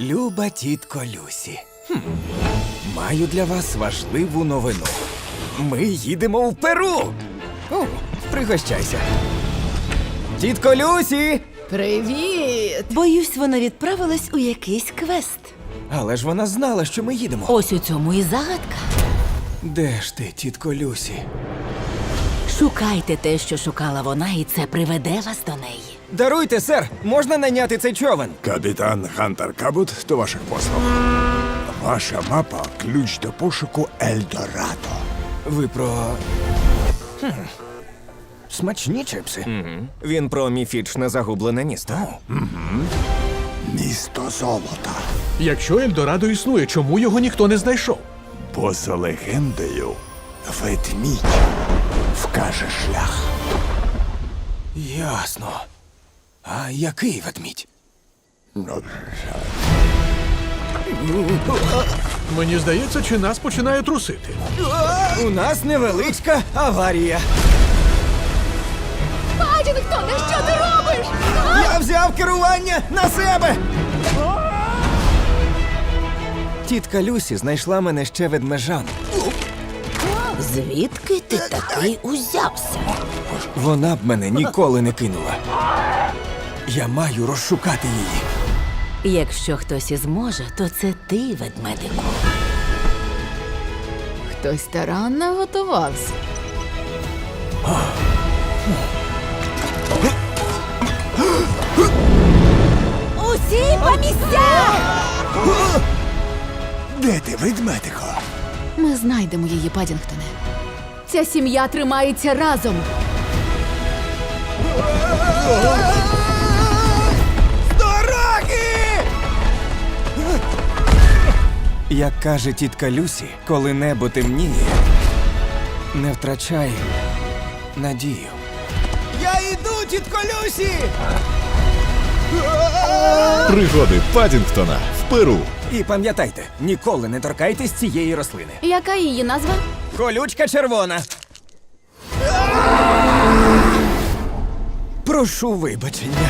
Люба тітко Люсі. Хм. Маю для вас важливу новину. Ми їдемо в Перу. О, пригощайся. Тітко Люсі! Привіт! Боюсь, вона відправилась у якийсь квест. Але ж вона знала, що ми їдемо. Ось у цьому і загадка. Де ж ти, тітко Люсі? Шукайте те, що шукала вона, і це приведе вас до неї. Даруйте, сер, можна наняти цей човен? Капітан Хантер Кабут до ваших послуг. Ваша мапа ключ до пошуку Ельдорадо. Ви про. Хм. Смачні чипси. Він про міфічне загублене місто. Місто золота. Якщо Ельдорадо існує, чому його ніхто не знайшов? Бо за легендою ведмідь вкаже шлях. Ясно. А який ведмідь? Ну, Мені здається, чи нас починає трусити. У нас невеличка аварія. Падінгтоне, що ти робиш? Я взяв керування на себе. Тітка Люсі знайшла мене ще ведмежан. Звідки ти такий узявся? Вона б мене ніколи не кинула. Я маю розшукати її. Якщо хтось і зможе, то це ти, ведмедику. Хтось старанно готувався. Усі по місцях! Де ти, ведмедико? Ми знайдемо її, Падінгтоне. Ця сім'я тримається разом. Як каже тітка Люсі, коли небо темніє, не втрачай надію. Я йду, тітко Люсі! Пригоди Падінгтона в Перу. І пам'ятайте, ніколи не торкайтесь цієї рослини. Яка її назва? Колючка червона. Прошу вибачення.